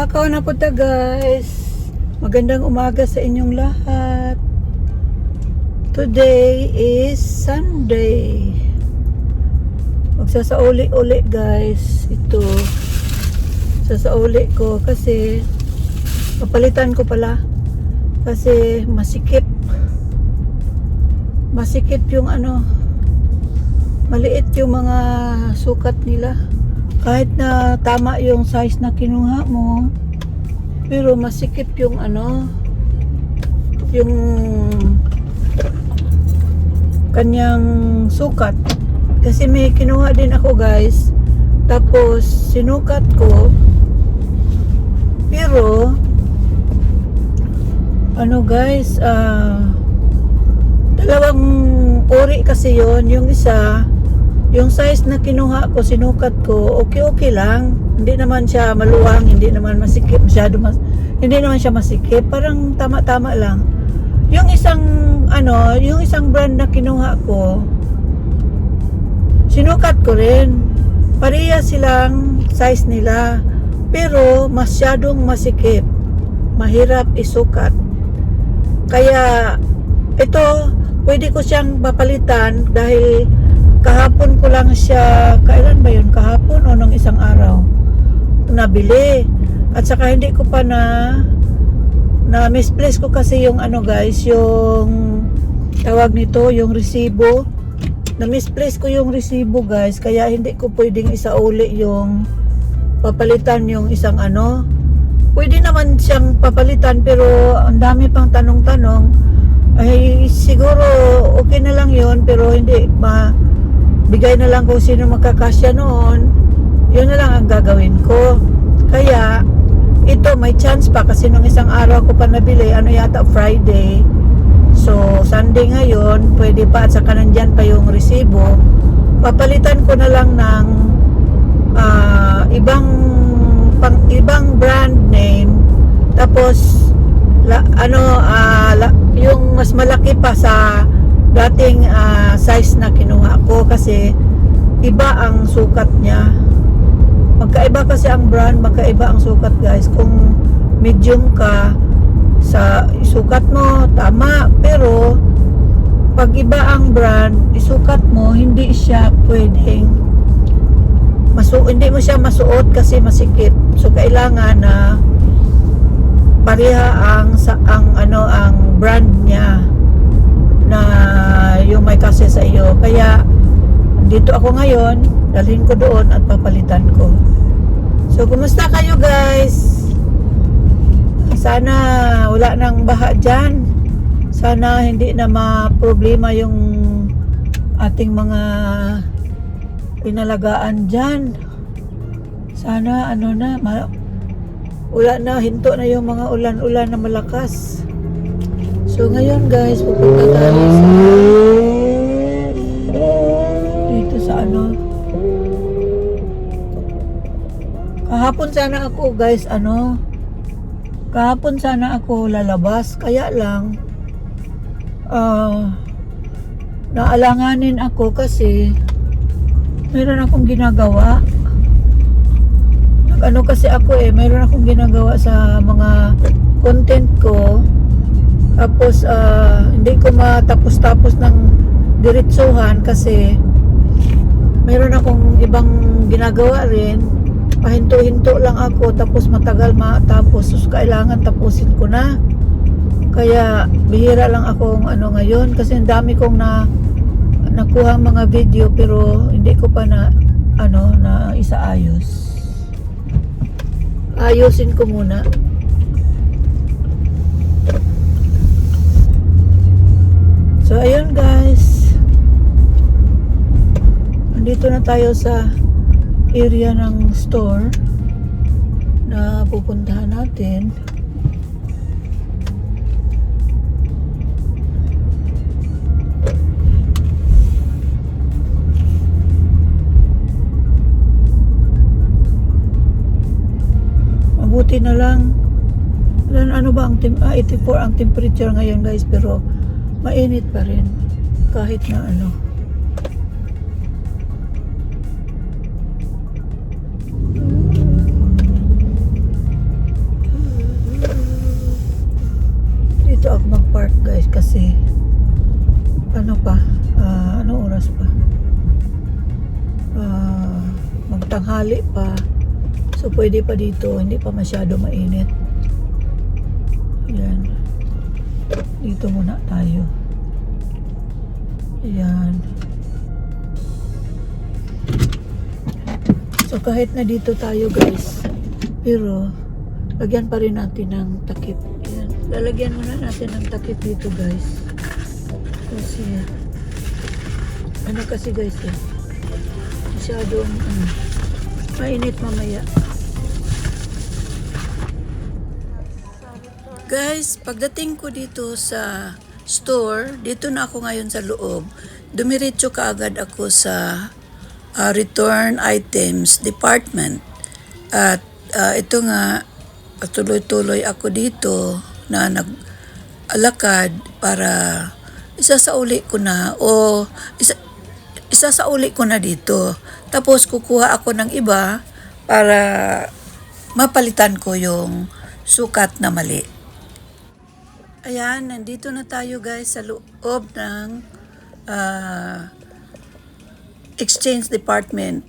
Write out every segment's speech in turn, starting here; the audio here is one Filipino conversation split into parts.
Lakaw na po ta guys. Magandang umaga sa inyong lahat. Today is Sunday. Magsasauli-uli guys. Ito. Sasauli ko kasi papalitan ko pala. Kasi masikip. Masikip yung ano. Maliit yung mga sukat nila kahit na tama yung size na kinuha mo pero masikip yung ano yung kanyang sukat. Kasi may kinuha din ako guys. Tapos sinukat ko pero ano guys ah dalawang uri kasi yon yung isa yung size na kinuha ko, sinukat ko, okay-okay lang. Hindi naman siya maluwang, hindi naman masikip, masyado mas, hindi naman siya masikip, parang tama-tama lang. Yung isang, ano, yung isang brand na kinuha ko, sinukat ko rin. Pareha silang size nila, pero masyadong masikip. Mahirap isukat. Kaya, ito, pwede ko siyang papalitan dahil kahapon ko lang siya, kailan ba yun? Kahapon o nung isang araw? Nabili. At saka hindi ko pa na na misplace ko kasi yung ano guys, yung tawag nito, yung resibo. Na misplace ko yung resibo guys, kaya hindi ko pwedeng isauli yung papalitan yung isang ano. Pwede naman siyang papalitan pero ang dami pang tanong-tanong. Ay siguro okay na lang yon pero hindi ma bigay na lang kung sino magkakasya noon, yun na lang ang gagawin ko. Kaya, ito may chance pa kasi nung isang araw ko pa nabili, ano yata Friday. So, Sunday ngayon, pwede pa at saka nandyan pa yung resibo. Papalitan ko na lang ng ah, ibang pang, ibang brand name. Tapos, la, ano, ah, la, yung mas malaki pa sa dating ah, size na kinuha ko kasi iba ang sukat niya. Magkaiba kasi ang brand, magkaiba ang sukat guys. Kung medium ka, sa sukat mo, tama. Pero, pag iba ang brand, isukat mo, hindi siya pwedeng masu hindi mo siya masuot kasi masikip. So, kailangan na pareha ang sa ang ano ang brand yung may kasi sa iyo. Kaya dito ako ngayon, dalhin ko doon at papalitan ko. So, kumusta kayo guys? Sana wala nang baha dyan. Sana hindi na ma-problema yung ating mga pinalagaan dyan. Sana ano na, ma- wala na, hinto na yung mga ulan-ulan na malakas. So ngayon guys, pupunta tayo sa Kahapon sana ako guys, ano. Kahapon sana ako lalabas, kaya lang ah naalanganin ako kasi meron akong ginagawa. Nag-ano kasi ako eh, meron akong ginagawa sa mga content ko. Tapos, ah, hindi ko matapos-tapos ng diretsuhan kasi meron akong ibang ginagawa rin. Pahinto-hinto lang ako tapos matagal matapos. So, kailangan tapusin ko na. Kaya bihira lang akong ano ngayon kasi ang dami kong na nakuha mga video pero hindi ko pa na ano na isaayos. Ayusin ko muna. So, ayun guys. Nandito na tayo sa area ng store na pupuntahan natin. Mabuti na lang. Ano, ano ba ang tem ah, 84 ang temperature ngayon guys pero mainit pa rin kahit na ano. So pwede pa dito, hindi pa masyado mainit. Ayan. Dito muna tayo. Ayan. So kahit na dito tayo guys, pero lagyan pa rin natin ng takip. Ayan. Lalagyan muna natin ng takip dito guys. Kasi ano kasi guys eh, masyadong ano, mainit mamaya. Guys, pagdating ko dito sa store, dito na ako ngayon sa loob. Dumiretso kaagad ako sa ah, return items department. At ah, ito nga, tuloy-tuloy ako dito na nag-alakad para isasauli ko na o isa, isasauli ko na dito. Tapos kukuha ako ng iba para mapalitan ko yung sukat na mali. Ayan, nandito na tayo guys sa loob ng ah, exchange department.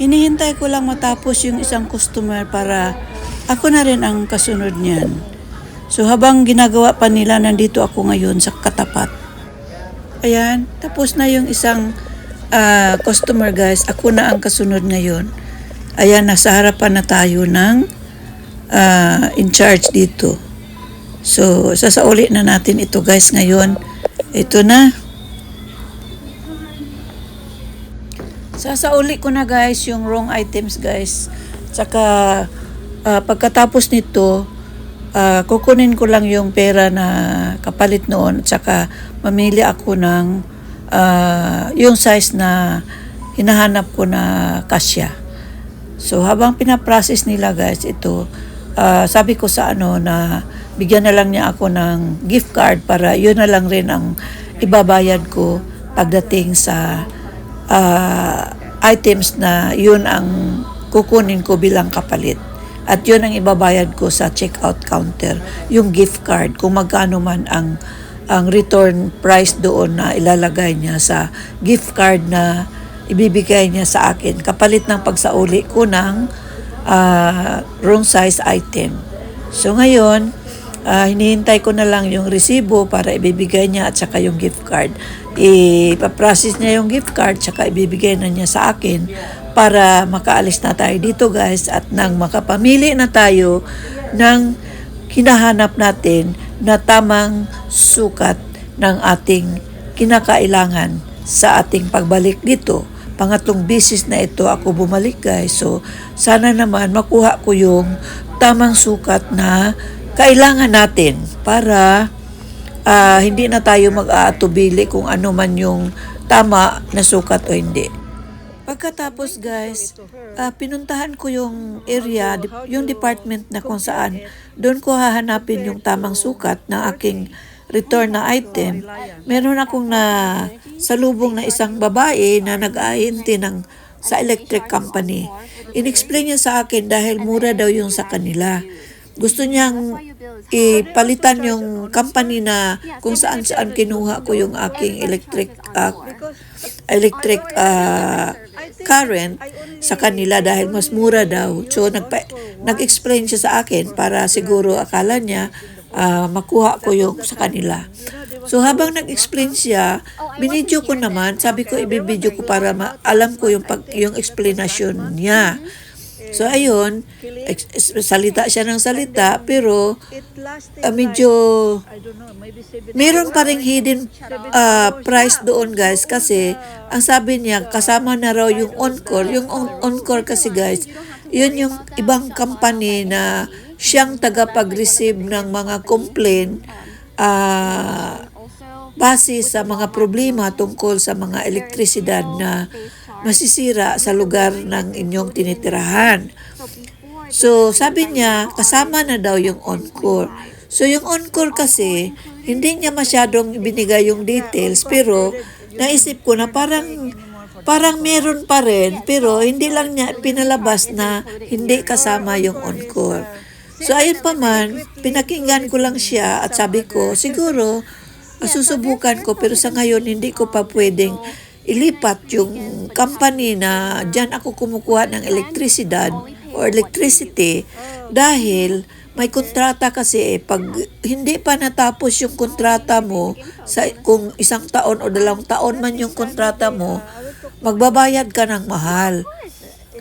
Hinihintay ko lang matapos yung isang customer para ako na rin ang kasunod niyan. So habang ginagawa pa nila, nandito ako ngayon sa katapat. Ayan, tapos na yung isang ah, customer guys. Ako na ang kasunod ngayon. Ayan, nasa harapan na tayo ng ah, in charge dito. So, sasauli na natin ito guys ngayon. Ito na. Sasauli ko na guys yung wrong items guys. Tsaka ah, pagkatapos nito, ah, kukunin ko lang yung pera na kapalit noon. Tsaka mamili ako ng ah, yung size na hinahanap ko na kasya. So habang pinaprocess nila guys ito, ah, sabi ko sa ano na bigyan na lang niya ako ng gift card para yun na lang rin ang ibabayad ko pagdating sa ah, items na yun ang kukunin ko bilang kapalit. At yun ang ibabayad ko sa checkout counter, yung gift card, kung magkano man ang ang return price doon na ilalagay niya sa gift card na ibibigay niya sa akin kapalit ng pagsauli ko ng ah, wrong size item. So ngayon, ah, hinihintay ko na lang yung resibo para ibibigay niya at saka yung gift card. Ipaprocess niya yung gift card saka ibibigay na niya sa akin para makaalis na tayo dito guys at nang makapamili na tayo ng hinahanap natin na tamang sukat ng ating kinakailangan sa ating pagbalik dito. Pangatlong bisis na ito ako bumalik guys. So sana naman makuha ko yung tamang sukat na kailangan natin para ah, hindi na tayo mag-aatubili kung ano man yung tama na sukat o hindi. Pagkatapos guys, ah, pinuntahan ko yung area, yung department na kung saan doon ko hahanapin yung tamang sukat ng aking return na item. Meron akong na salubong na isang babae na nag-ahinti ng sa electric company. In-explain niya sa akin dahil mura daw yung sa kanila. Gusto niyang ipalitan yung company na kung saan saan kinuha ko yung aking electric ah, electric ah, current sa kanila dahil mas mura daw. So nag-explain siya sa akin para siguro akala niya ah, makuha ko yung sa kanila. So habang nag-explain siya, binidyo ko naman, sabi ko ibibidyo ko para ma- alam ko yung pag yung explanation niya. So ayun, salita siya ng salita pero ah, medyo meron pa ring hidden ah, price doon guys kasi ang sabi niya kasama na raw yung encore. Yung on- encore kasi guys, yun yung ibang company na siyang tagapag-receive ng mga complaint ah, base sa mga problema tungkol sa mga elektrisidad na masisira sa lugar ng inyong tinitirahan. So, sabi niya, kasama na daw yung encore. So, yung encore kasi, hindi niya masyadong binigay yung details, pero naisip ko na parang parang meron pa rin, pero hindi lang niya pinalabas na hindi kasama yung encore. So ayun pa man, pinakinggan ko lang siya at sabi ko, siguro, masusubukan ko pero sa ngayon hindi ko pa pwedeng ilipat yung company na dyan ako kumukuha ng elektrisidad or electricity dahil may kontrata kasi eh, pag hindi pa natapos yung kontrata mo sa kung isang taon o dalawang taon man yung kontrata mo magbabayad ka ng mahal.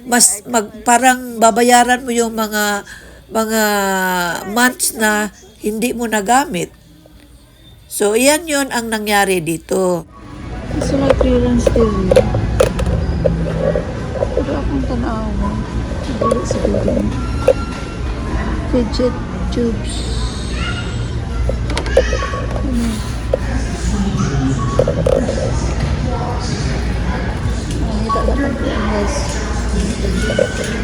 Mas mag, parang babayaran mo yung mga mga months na hindi mo nagamit so iyan yon ang nangyari dito Gusto na clearance din. Pero akong tanawa. Dili sa building. Fidget tubes. Ano? Nakita ba ito guys?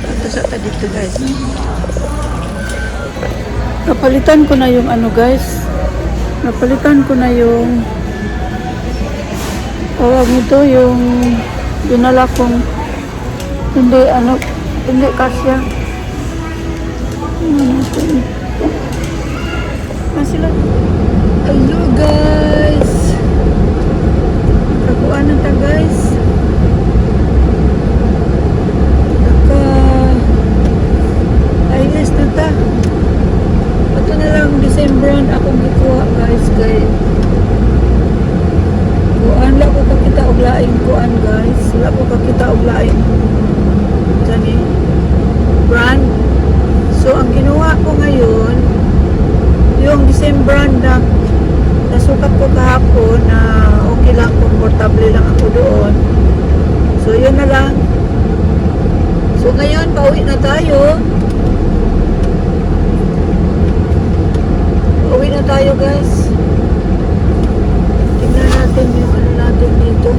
Ito sa dito guys. Napalitan ko na yung ano guys. Napalitan ko na yung tawag nito yung dinala kong hindi ano hindi kasya. Ah sila hello guys. Kakuan na ta guys. Naka ayos na ta ito na lang December akong gikuha guys kay kuan. La ko kakita og laing kuan guys. Wala ko kakita og laing kani brand. So ang ginawa ko ngayon yung December brand na nasukat ko kahapon na okay lang komportable lang ako doon. So yun na lang. So ngayon pauwi na tayo pauwi na tayo guys Tingnan natin yung ano natin dito.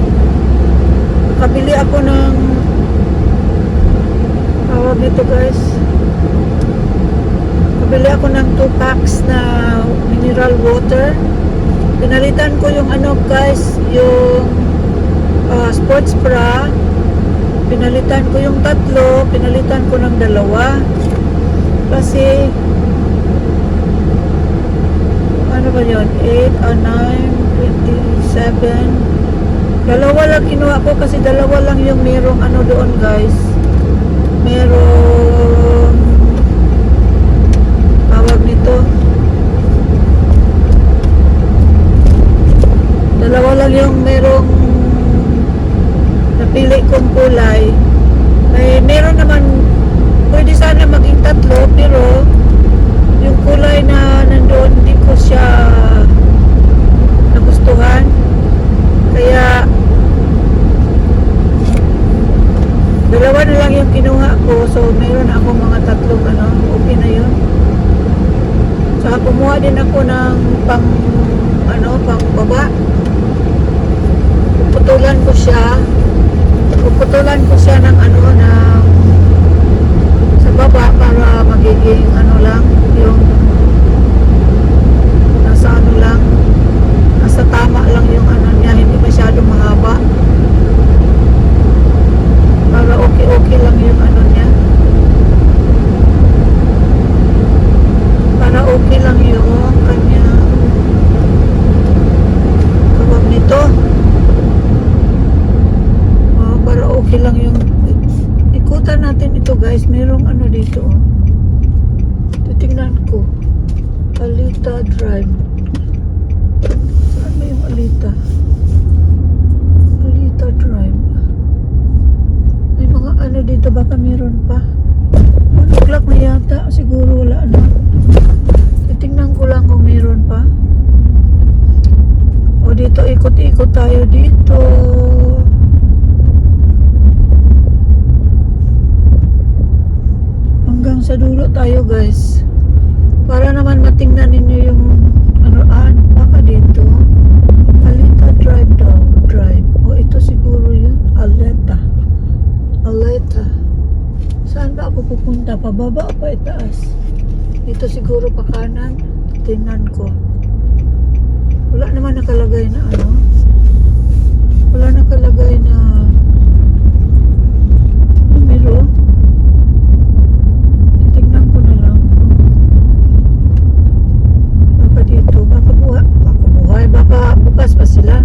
Kabili ako ng tawag dito guys. Kabili ako ng 2 packs na mineral water. Pinalitan ko yung ano guys, yung ah, sports bra. Pinalitan ko yung tatlo, pinalitan ko ng dalawa. Kasi ano ba yun? 8 or 9, 27. Dalawa lang kinuha ko kasi dalawa lang yung merong ano doon guys. Merong tawag nito. Dalawa lang yung merong napili kong kulay. Eh, meron naman pwede sana maging tatlo pero yung kulay na nandoon hindi ko siya nagustuhan kaya dalawa na lang yung kinuha ko so meron ako mga tatlong ano okay na yun saka kumuha din ako ng pang ano pang baba puputulan ko siya puputulan ko siya ng ano ng sa baba para magiging ano lang yung nasa ano lang nasa tama lang yung ano niya hindi masyado mahaba para okay okay lang yung ano niya para okay lang yung kanya tawag nito oh, para okay lang yung ikutan natin ito guys merong ano dito oh. titingnan ko Alita Drive saan ba yung Alita Alita Drive may mga ano dito baka meron pa 1 o'clock yata siguro wala na. Titingnan ko lang kung meron pa. O dito ikot-ikot tayo dito. Hanggang sa dulo tayo guys. Para naman matingnan ninyo yung ano ah, baka dito. Alita Drive daw Drive. O ito siguro yun. Aleta. Aleta Saan ba ako pupunta? Pababa o pa itaas? Dito siguro pa kanan. Tingnan ko. Wala naman nakalagay na ano. Wala nakalagay na numero. Tingnan ko na lang. Baka dito. Baka buhay. Baka buhay. Baka bukas pa sila.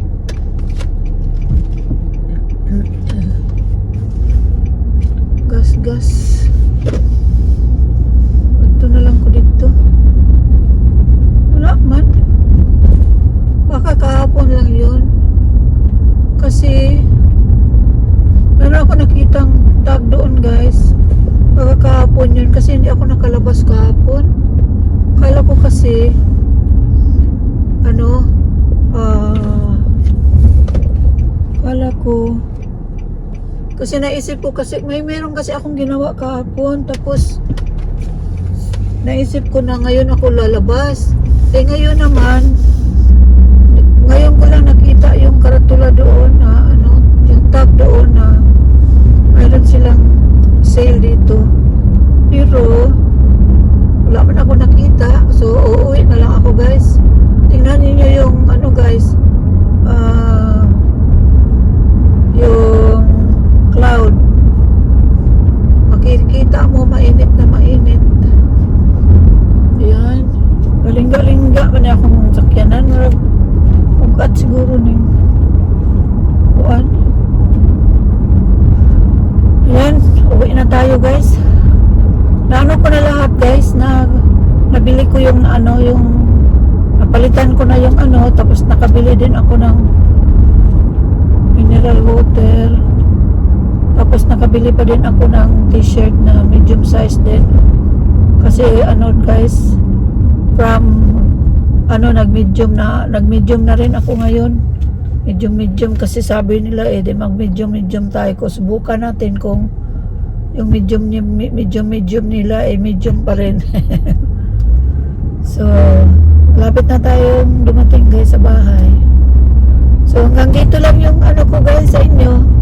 kasi naisip ko kasi, may meron kasi akong ginawa kahapon, tapos, naisip ko na ngayon ako lalabas. Eh ngayon naman, ngayon ko lang nakita yung karatula doon na ano, yung tag doon na mayroon silang sale dito. Pero wala man ako nakita. So uuwi na lang ako guys. Tingnan niyo yung ano guys. ah yung cloud. Makikita mo mainit na mainit. Ayan. Galing-galing-ga man akong sakyanan. Ugat siguro ni kuan. Ayan, uwi na tayo guys. Naano ko na lahat guys na nabili ko yung ano yung napalitan ko na yung ano tapos nakabili din ako ng mineral water tapos nakabili pa din ako ng t-shirt na medium size din. Kasi ano guys from ano nag-medium na nag-medium na rin ako ngayon. Medium medium kasi sabi nila eh di mag medium medium tayo. Ko subukan natin kung yung medium medium medium nila eh medium pa rin. So lapit na tayong dumating guys sa bahay. So hanggang dito lang yung ano ko guys sa inyo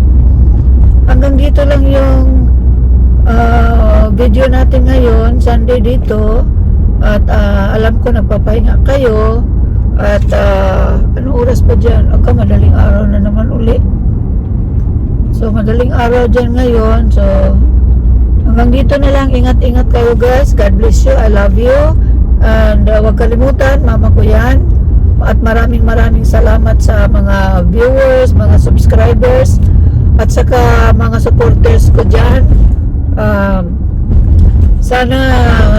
hanggang dito lang yung ah, video natin ngayon Sunday dito. At ah, alam ko nagpapahinga kayo. At ah, anong oras pa dyan? Aka madaling araw na naman uli. So madaling araw dyan ngayon. So hanggang dito na lang. Ingat-ingat kayo guys. God bless you, I love you. And ah, huwag kalimutan mama ko yan at maraming maraming salamat sa mga viewers, mga subscribers at saka mga supporters ko dyan um, sana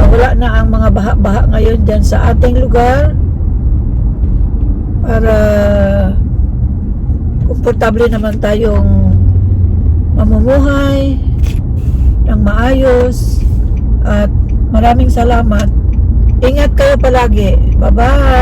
wala na ang mga baha-baha ngayon dyan sa ating lugar para komportable naman tayong mamumuhay ng maayos at maraming salamat. Ingat kayo palagi. Bye-bye!